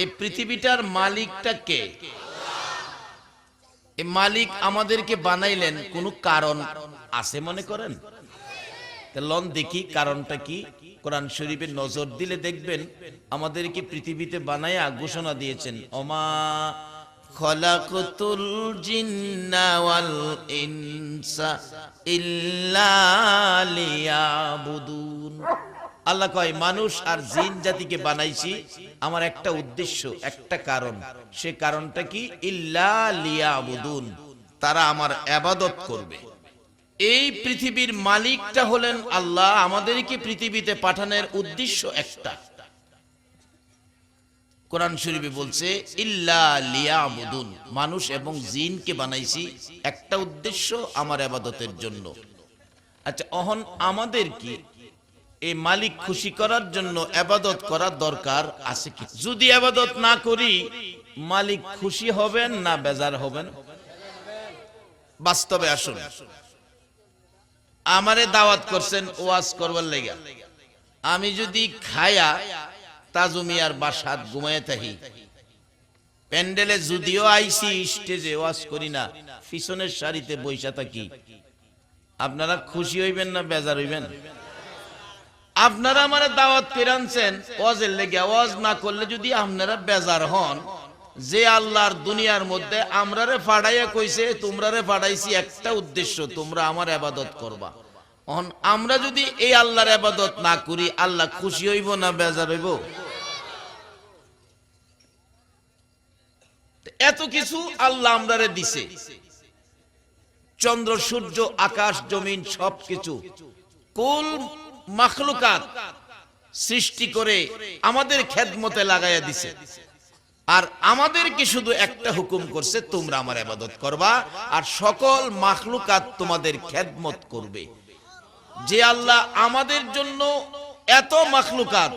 এই পৃথিবীটার মালিকটা কে? এই মালিক আমাদেরকে বানাইলেন, কোন কারণ আছে মনে করেন? লন দেখি কারণটা কি। কোরআন শরীফে নজর দিলে দেখবেন, আমাদেরকে পৃথিবীতে বানায়া ঘোষণা দিয়েছেন অমা খলাকতুল জিন্না ওয়াল ইনসা ইল্লা লিয়াবুদুন। আল্লাহ কয়, মানুষ আর জিন জাতিকে বানাইছি, আমার একটা উদ্দেশ্য, একটা কারণ। সে কারণটা কি? ইল্লা লিয়াবুদুন, তারা আমার আবাদত করবে। এই পৃথিবীর মালিকটা হলেন আল্লাহ, আমাদেরকে পৃথিবীতে পাঠানোর উদ্দেশ্য একটা। কোরআন শরীফে বলছে, ইল্লা লিয়াবুদুন, মানুষ এবং জিনকে বানাইছি একটা উদ্দেশ্য আমার আবাদতের জন্য। আচ্ছা অহন আমাদের কি এই মালিক খুশি করার জন্য আবাদত করা দরকার আছে কি? যদি আবাদত না করি, মালিক খুশি হবেন না বেজার হবেন? বাস্তবে আসুন। আমারে দাওয়াত করছেন, ওয়াজ করবার লেগা। আমি যদি খায়া তাজুমিয়ার বাসাত ঘুমায় থাকি, প্যান্ডেলে যদিও আইসি, স্টেজে ওয়াজ করি না, পিছনের সারিতে বৈশা থাকি, আপনারা খুশি হইবেন না বেজার হইবেন? আপনারা আমার দাওয়াত ফিরানছেন, ওয়াজের লেগে ওয়াজ না করলে যদি আপনারা বেজার হন, যে আল্লাহর দুনিয়ার মধ্যে আমরারে ফাড়াইয়া কইছে, তোমরারে ফাড়াইছি একটা উদ্দেশ্য, তোমরা আমার আবাদত করবা। অন আমরা যদি এই আল্লাহর আবাদত না করি, আল্লাহ খুশি হইব না বেজার হইব? এত কিছু আল্লাহ আমরারে দিছে। চন্দ্র, সূর্য, আকাশ, জমিন, সবকিছু। কুল মাখলুকাত সৃষ্টি করে আমাদের খেদমতে লাগাইয়া দিছে। আর আমাদেরকে শুধু একটা হুকুম করছে, তোমরা আমার আবাদত করবা আর সকল মাখলুকাত তোমাদের খেদমত করবে। যে আল্লাহ আমাদের জন্য এত মাখলুকাত,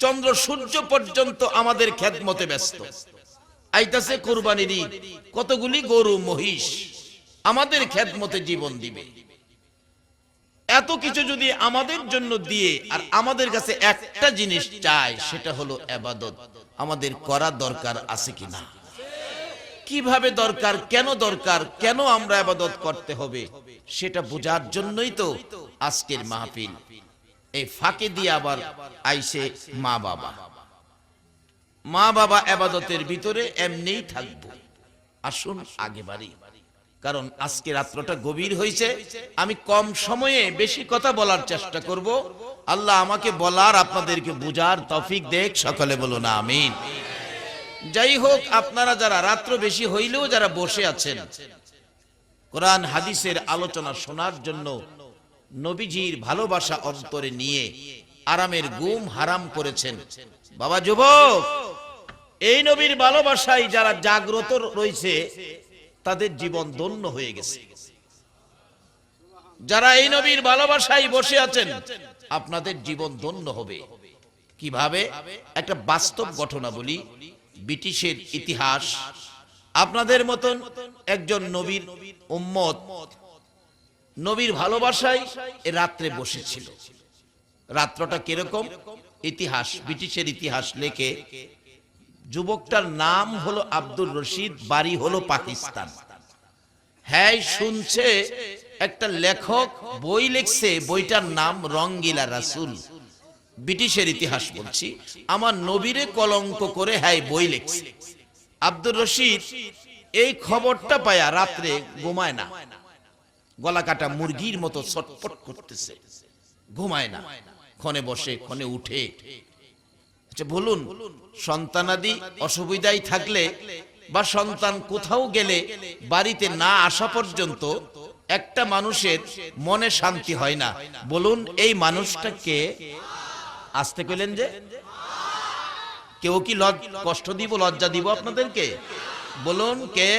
চন্দ্র সূর্য পর্যন্ত আমাদের খেদমতে ব্যস্ত। আইতাছে কোরবানির কতগুলি গরু মহিষ আমাদের খেদমতে জীবন দিবে। এত কিছু যদি আমাদের জন্য দিয়ে, আর আমাদের কাছে একটা জিনিস চায় সেটা হলো আবাদত। আমাদের করা দরকার আছে কিনা কীভাবে দরকার, কেন দরকার, কেন আমরা আবাদত করতে হবে, সেটা বোঝার জন্যই তো আজকের মাহফিল। এই ফাঁকে দিয়ে আবার আইসে মা বাবা। মা বাবা আবাদতের ভিতরে এমনিই থাকব। আসুন আগে বাড়ি। কারণ আজকে রাত্রটা গভীর হয়েছে, আমি কম সময়ে বেশি কথা বলার চেষ্টা করব। আল্লাহ আমাকে বলার, আপনাদেরকে বুঝার তফিক দেখ সকলে বলুন আমিন। যাই হোক, আপনারা যারা রাত্র বেশি হইলেও যারা বসে আছেন, কোরআন হাদিসের আলোচনা শোনার জন্য নবীজির ভালোবাসা অন্তরে নিয়ে আরামের গুম হারাম করেছেন। বাবা যুবক, এই নবীর ভালোবাসায় যারা জাগ্রত রয়েছে তাদের জীবন ধন্য হয়ে গেছে। যারা এই নবীর ভালোবাসায় বসে আছেন, আপনাদের জীবন ধন্য হবে। কীভাবে? একটা বাস্তব ঘটনা বলি, ব্রিটিশের ইতিহাস। আপনাদের মতন একজন নবীর উম্মত নবীর ভালোবাসায় রাত্রে বসেছিল। রাত্রটা কীরকম? ইতিহাস, ব্রিটিশের ইতিহাস লেখে যুবকটার নাম হলো আব্দুর রশিদ, বাড়ি হলো পাকিস্তান। হ্যাঁ শুনছে একটা লেখক, বই লিখছে, বইটার নাম রঙ্গিলা রাসুল। ব্রিটিশের ইতিহাস বলছি। আমার নবীরে কলঙ্ক করে হ্যাঁ বই লিখছে। আব্দুর রশিদ এই খবরটা পায়া রাত্রে ঘুমায় না। গলা কাটা মুরগির মতো ছটপট করতেছে। ঘুমায় না। ক্ষণে বসে, ক্ষণে উঠে। আচ্ছা বলুন, সন্তানাদি অসুবিধায় থাকলে বা সন্তান কোথাও গেলে বাড়িতে না আসা পর্যন্ত একটা মানুষের মনে শান্তি হয় না। বলুন, এই মানুষটাকে আসতে কইলেন যে, কেউ কি কষ্ট দিব, লজ্জা দিব আপনাদেরকে? বলুন, কে?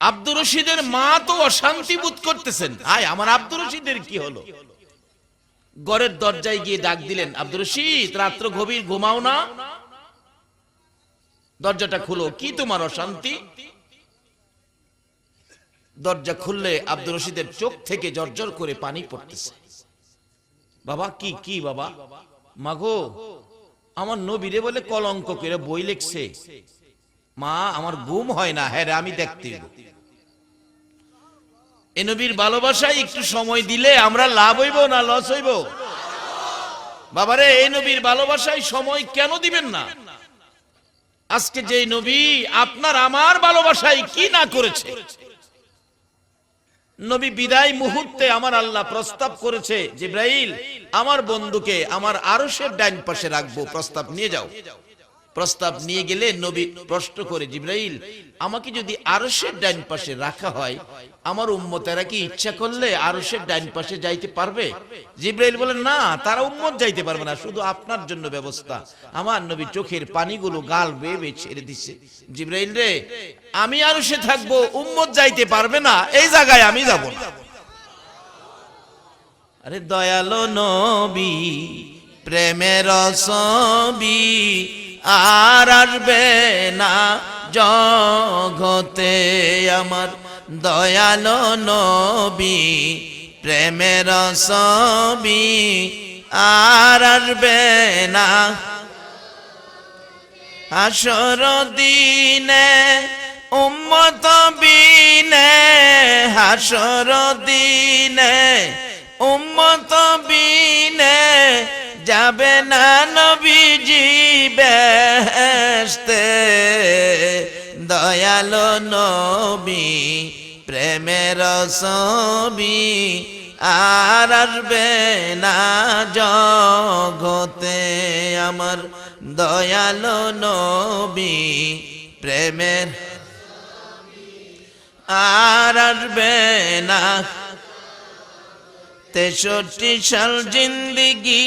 আব্দুর রশিদের মা তো অশান্তি বোধ করতেছেন। আয়, আমার আব্দুর রশিদের কি হলো? ঘরের দরজায় গিয়ে ডাক দিলেন, আব্দুর রশিদ, রাত্র গভীর, ঘুমাও না। দরজাটা খুলো। কি তোমার অশান্তি? দরজা খুললে আব্দুর রশিদের চোখ থেকে জর্জর করে পানি পড়তেছে। বাবা, কি কি বাবা? মাগো আমার নবীরে বলে কলঙ্ক করে বই লিখছে। মা, আমার ঘুম হয় না। হ্যাঁ আমি দেখতে। এ নবীর ভালোবাসায় একটু সময় দিলে আমরা লাভ হইব না লস হইব? বাবারে এই নবীর ভালোবাসায় সময় কেন দিবেন না? আজকে যে নবী আপনার আমার ভালোবাসায় কি না করেছে? নবী বিদায় মুহূর্তে আমার আল্লাহ প্রস্তাব করেছে, জিব্রাইল, আমার বন্ধুকে আমার আরশের ডাইন পাশে রাখব, প্রস্তাব নিয়ে যাও। প্রস্তাব নিয়ে গেলে নবী প্রশ্ন করে, জিব্রাইল, আমাকে যদি আরসের ডাইন পাশে রাখা হয়, আমার উম্মতেরা কি ইচ্ছা করলে আরসের ডাইন পাশে যাইতে পারবে? জিব্রাইল বলেন, না, তারা উম্মত যাইতে পারবে না, শুধু আপনার জন্য ব্যবস্থা। আমার নবী চোখের পানিগুলো গাল বেয়ে বেয়ে ছেড়ে দিচ্ছে জিব্রাইল রে, আমি আরশে থাকব, উম্মত যাইতে পারবে না, এই জায়গায় আমি যাব না। আরে দয়ালো নবী, প্রেমের ছবি আর আসবে না জগতে আমার দয়ালো নবী, প্রেমের ছবি আর আসবে না। হাসর দিনে, উম্মত বিনে, হাসর দিনে, উম্মত বিনে যাবে না বেহেশতে দয়ালো নবী, প্রেমের ছবি আর আসবে না জগতে। আমার দয়ালো নবী, প্রেমের আর আসবে না। তেষট্টি সাল জিন্দিগি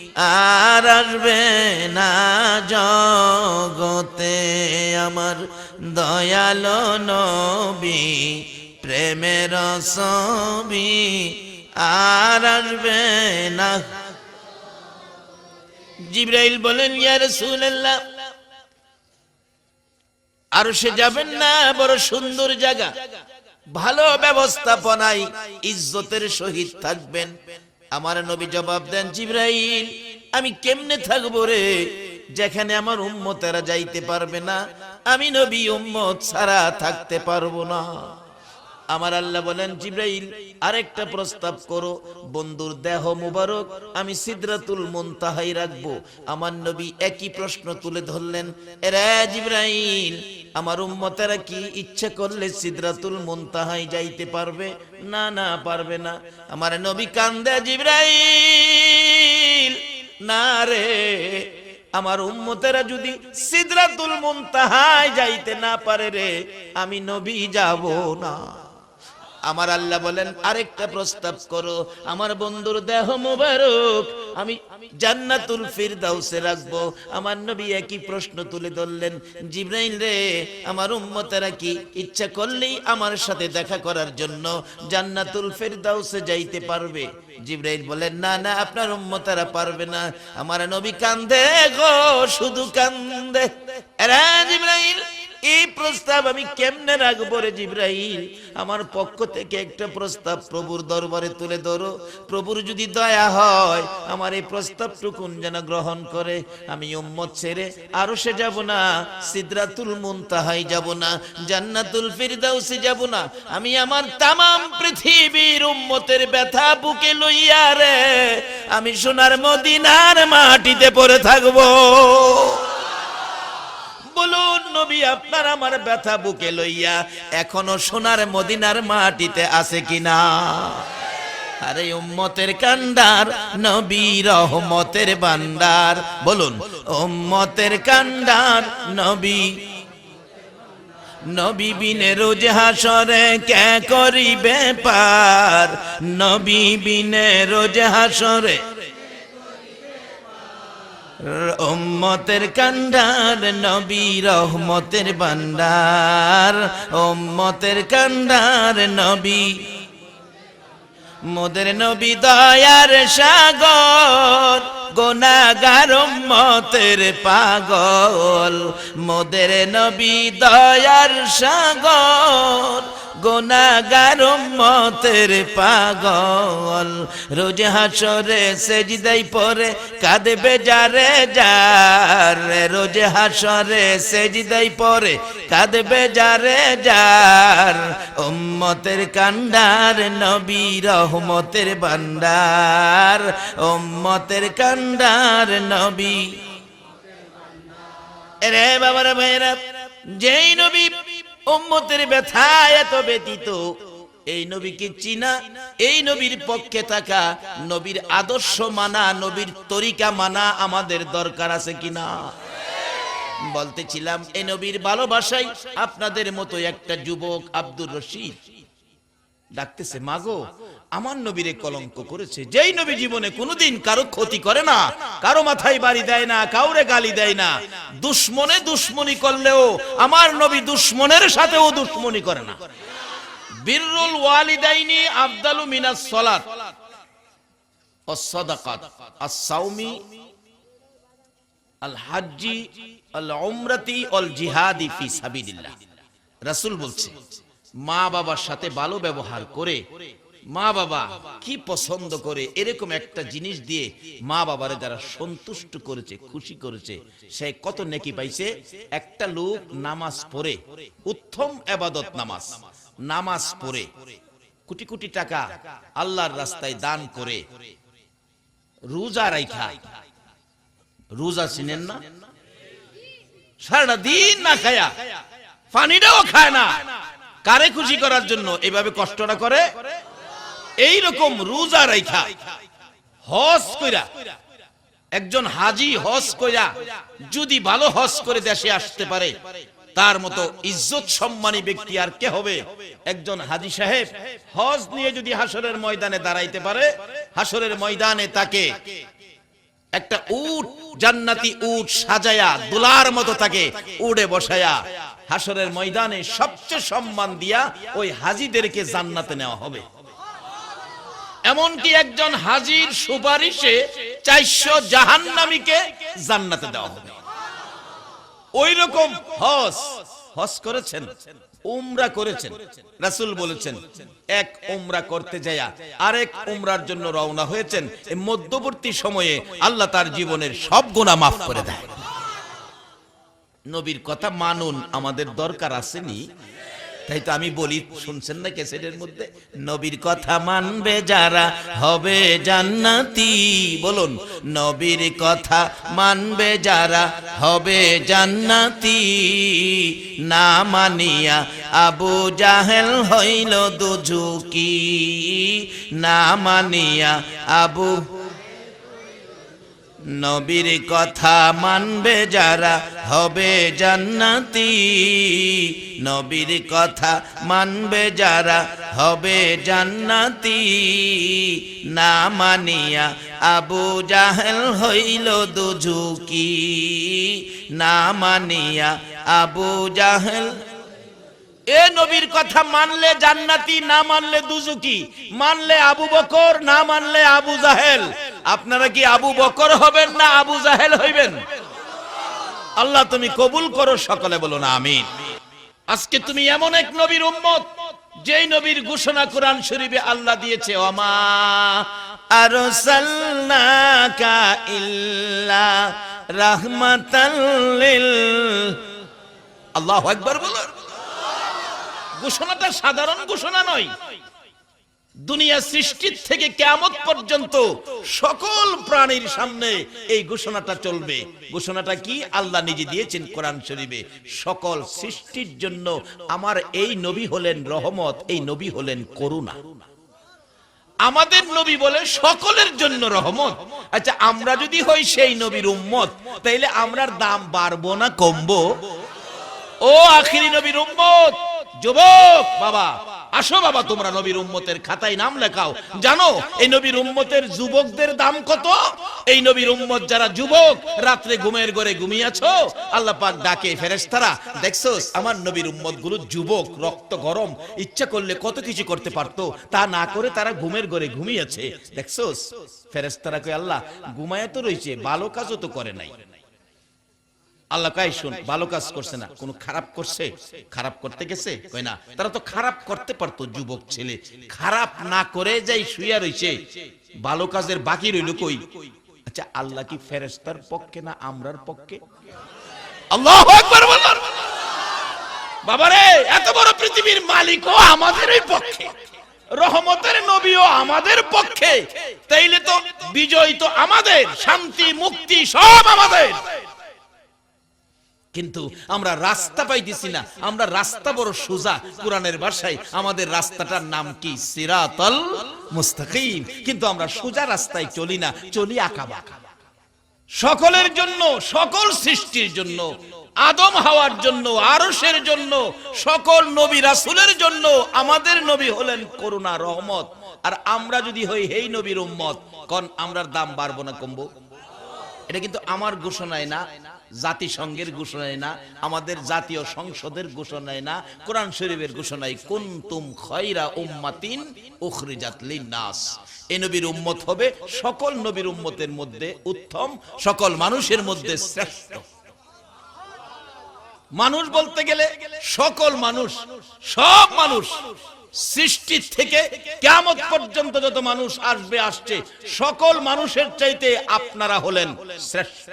আর আসবে না জগতে আমার দয়াল নবী, প্রেমের ছবি আর আসবে না। জিব্রাইল বলেন, ইয়া রাসূলুল্লাহ আর সে যাবেন না, বড় সুন্দর জায়গা, ভালো ব্যবস্থাপনায় ইজ্জতের সহিত থাকবেন আমার নবী জবাব দেন, জিব্রাইল, আমি কেমনে থাকব রে? যেখানে আমার উম্মতেরা যাইতে পারবে না, আমি নবী উম্মত ছাড়া থাকতে পারব না। আমার আল্লাহ বলেন, জিব্রাইল, আরেকটা প্রস্তাব করো। বন্ধুর দেহ মুবারক আমি সিদরাতুল মুনতাহাই রাখব। আমার নবী একই প্রশ্ন তুলে ধরলেন, এরা জিব্রাইল, আমার উম্মতেরা কি ইচ্ছে করলে সিদরাতুল মুনতাহাই যাইতে পারবে? না না, পারবে না। আমার নবী কান্দে, জিব্রাইল, না রে, আমার উম্মতেরা যদি সিদরাতুল মুনতাহায় যাইতে না পারে রে, আমি নবী যাব না। আমার আল্লাহ বলেন, আরেকটা প্রস্তাব করো, আমার বন্ধুর দেহ মোবারক, আমি জান্নাতুল ফিরদাউসে রাখব। আমার নবী একই প্রশ্ন তুলে ধরলেন, জিব্রাইল রে, আমার উম্মতেরা কি ইচ্ছা করলেই আমার সাথে দেখা করার জন্য জান্নাতুল ফিরদাউসে যাইতে পারবে? জিব্রাইল বলেন, না না, আপনার উম্মতেরা পারবে না। আমার নবী কান্দে, গো, শুধু কান্দে। এরা জিব্রাইল এই প্রস্তাব আমি কেমনে রাখব রে জিব্রাইল? আমার পক্ষ থেকে একটা প্রস্তাব প্রভুর দরবারে তুলে ধরো। প্রভুর যদি দয়া হয়, আমার এই প্রস্তাবটুকুন যেন গ্রহণ করে। আমি উম্মত ছেড়ে আরও সে যাব না, সিদরাতুল মুনতাহাই যাব না, জান্নাতুল ফিরদাউসে যাব না। আমি আমার তামাম পৃথিবীর উম্মতের ব্যথা বুকে লইয়া রে, আমি সোনার মদিনার মাটিতে পড়ে থাকব। নবী আপনার আমার ব্যথা বুকে লইয়া এখনও সোনার মদিনার মাটিতে আছে কিনা? আরে উম্মতের কান্ডার নবী রহমতের বান্দার, বলুন, উম্মতের কান্ডার, নবী নবী বিনে রোজ হাসরে কে করিবে পার? নবী বিনে রোজ হাসরে উম্মতের কান্ডার নবী রহমতের বান্দার উম্মতের কান্ডার নবী। মোদের নবী দয়ার সাগর। গোনাগার উম্মতের পাগল। মোদের নবী দয়ার সাগর গোনাগার উম্মতের পাগল। রোজ হাসরে সেজদাই পরে কাঁদবে যারে যার। রোজ হাসরে সেজদাই পরে কাঁদবে যারে যার। উম্মতের কান্ডার নবী রহমতের বান্দার উম্মতের কান্ডার নবী। রে বাবারা ভাইরা যেই নবী উম্মতের ব্যথা এত ব্যতীত এই নবীকে চিনা, এই নবীর পক্ষে থাকা, নবীর আদর্শ মানা, নবীর তরিকা মানা আমাদের দরকার আছে কিনা বলতেছিলাম, এই নবীর ভালোবাসাই আপনাদের মতো একটা যুবক আব্দুর রশিদ। ডাকতেছে, মাগো আমার নবীরে কলঙ্ক করেছে যেই নবী জীবনে কোনোদিন কারো ক্ষতি করে না কারো মাথায় বাড়ি দেয় না কাউরে গালি দেয় না দুশ্মনে দুশ্মনী করলেও আমার নবী দুশ্মনের সাথেও দুশ্মনী করে না বিররুল ওয়ালিদাইনি আফদালু মিনাস সালাত والصدقات الصومي الحج العمرة والجهاد في سبيل الله রাসূল বলছে মা বাবার সাথে ভালো ব্যবহার করে মা বাবা কি পছন্দ করে এরকম একটা জিনিস দিয়ে মা বাবারে যারা সন্তুষ্ট করেছে, খুশি করেছে, সে কত নেকি পাইছে? একটা লোক নামাজ পড়ে, উত্তম আবাদত নামাজ নামাজ পড়ে, কোটি কোটি টাকা আল্লাহর রাস্তায় দান করে, রোজা রাইখা। রোজা চিনেন না? সারাটা দিন না খায়া, পানিটাও খায় না। কারে খুশি করার জন্য এভাবে কষ্টটা করে? এই রকম রোজা রাইখা। হজ কইরা, একজন হাজি হজ কইরা, যদি ভালো হজ করে দেশে আসতে পারে, তার মতো ইজ্জত সম্মানী ব্যক্তি আর কে হবে? একজন হাজি সাহেব হজ নিয়ে যদি হাসরের ময়দানে দাঁড়াইতে পারে হাসরের ময়দানে তাকে একটা উট, জান্নাতি উট সাজায়া, দুলার মতো তাকে উড়ে বসায়া হাসরের ময়দানে সবচেয়ে সম্মান দিয়া ওই হাজিদেরকে জান্নাতে নেওয়া হবে। এমনকি একজন হাজির সুপারিশে চারশো জাহান্নামীকে জান্নাতে দেওয়া হবে। ওই রকম হজ হজ করেছেন, উমরা করেছেন। রাসূল বলেছেন, এক উমরা করতে আরেক উমরার জন্য রওনা হয়েছেন মধ্যবর্তী সময়ে আল্লাহ তার জীবনের সব গুনাহ মাফ করে দেয়। নবীর কথা মানুন, আমাদের দরকার আসেনি তাই তো আমি বলি, শুনছেন না ক্যাসেটের মধ্যে? নবীর কথা মানবে যারা হবে জান্নাতি। বলুন, নবীর কথা মানবে যারা হবে জান্নাতি। না মানিয়া আবু জাহেল হইল দুঝুকি। না মানিয়া আবু নবীর কথা মানবে যারা হবে জান্নাতি। নবীর কথা মানবে যারা হবে জান্নাতি। না মানিয়া আবু জাহেল হইল দুঝুকি। না মানিয়া আবু জাহেল এ নবীর কথা মানলে জান্নাতি, না মানলে দুজুকি মানলে আবু বকর, না মানলে আবু জাহেল? আপনারা কি আবু বকর হবেন না আবু জাহেল হইবেন? আল্লাহ তুমি কবুল করো, সকলে বলো না আমিন। আজকে তুমি এমন এক নবীর উম্মত, যেই নবীর ঘোষণা কোরআন শরীফে আল্লাহ দিয়েছে, ওমা আরসালনাকা ইল্লা রাহমাতাল লিল ঘোষণাটা সাধারণ ঘোষণা নয়। দুনিয়া সৃষ্টির থেকে কেমত পর্যন্ত সকল প্রাণীর সামনে এই ঘোষণাটা চলবে। ঘোষণাটা কি? আল্লাহ নিজে দিয়েছেন কোরআন শরীফে। সকল সৃষ্টির জন্য আমার এই নবী হলেন রহমত, এই নবী হলেন করুণা। আমাদের নবী বলে সকলের জন্য রহমত। আচ্ছা আমরা যদি হই সেই নবীর উম্মত, তাইলে আমরা দাম বাড়বো না কমবো? ও আখিরি নবীর উম্মত! যুবক, বাবা, আসো বাবা, তোমরা নবীর উম্মতের খাতায় নাম লেখাও। জানো, এই নবীর উম্মতের যুবকদের দাম কত? এই নবীর উম্মত যারা যুবক, রাত্রে ঘুমের ঘরে ঘুমিয়েছো আল্লাহ পাক ডাকে, ফেরেশতারা, দেখছোস, আমার নবীর উম্মতগুলো যুবক, রক্ত গরম, ইচ্ছা করলে কত কিছু করতে পারতো, তা না করে তারা ঘুমের ঘরে ঘুমিয়েছে। দেখছোস, ফেরেশতারা কই আল্লাহ, ঘুমায় তো রয়েছে ভালো কাজও তো করে নাই। আল্লাহ কাই শুন, ভালো কাজ করছে না, কোনো খারাপ করছে? খারাপ করতে গেছে? কই না। তারা তো খারাপ করতে পারতো, যুবক ছেলে। খারাপ না করে যাই শুইয়া রইছে, ভালো কাজের বাকি রইল কই? আচ্ছা আল্লাহ কি ফেরেশতার পক্ষে না আমরার পক্ষে? আল্লাহু আকবার বলুন বাবারে, এত বড় পৃথিবীর মালিকও আমাদেরই পক্ষে, রহমতের নবীও আমাদের পক্ষে। তাইলে তো বিজয় তো আমাদের, শান্তি, মুক্তি সব আমাদের। কিন্তু আমরা রাস্তা পাইতেছি না। আমরা রাস্তা বড় সোজা। কোরআনের ভাষায় আমাদের রাস্তাটার নাম কি? সিরাতাল মুস্তাকিম। কিন্তু আমরা সোজা রাস্তায় চলি না, চলি আঁকা বাঁকা সকলের জন্য, সকল সৃষ্টির জন্য, আদম হওয়ার জন্য, আরশের জন্য, সকল নবী রাসূলের জন্য আমাদের নবী হলেন করুণা, রহমত। আর আমরা যদি হই, হেই নবীর উম্মত, কোন আমরার দাম বাড়বো না কমবো? এটা কিন্তু আমার ঘোষণায় না, জাতিসংঘের ঘোষণায় না, আমাদের জাতীয় সংসদের ঘোষণায় না, কোরআন শরীফের ঘোষণায় কুনতুম খয়রা উম্মাতিন উখরিজাত লিন্নাস। এই নবীর উম্মত হবে সকল নবীর উম্মতের মধ্যে উত্তম, সকল মানুষের মধ্যে শ্রেষ্ঠ। মানুষ বলতে গেলে সকল মানুষ, সব মানুষ সৃষ্টি থেকে কেমন পর্যন্ত যত মানুষ আসবে আসছে। সকল মানুষের চাইতে আপনারা হলেন শ্রেষ্ঠ।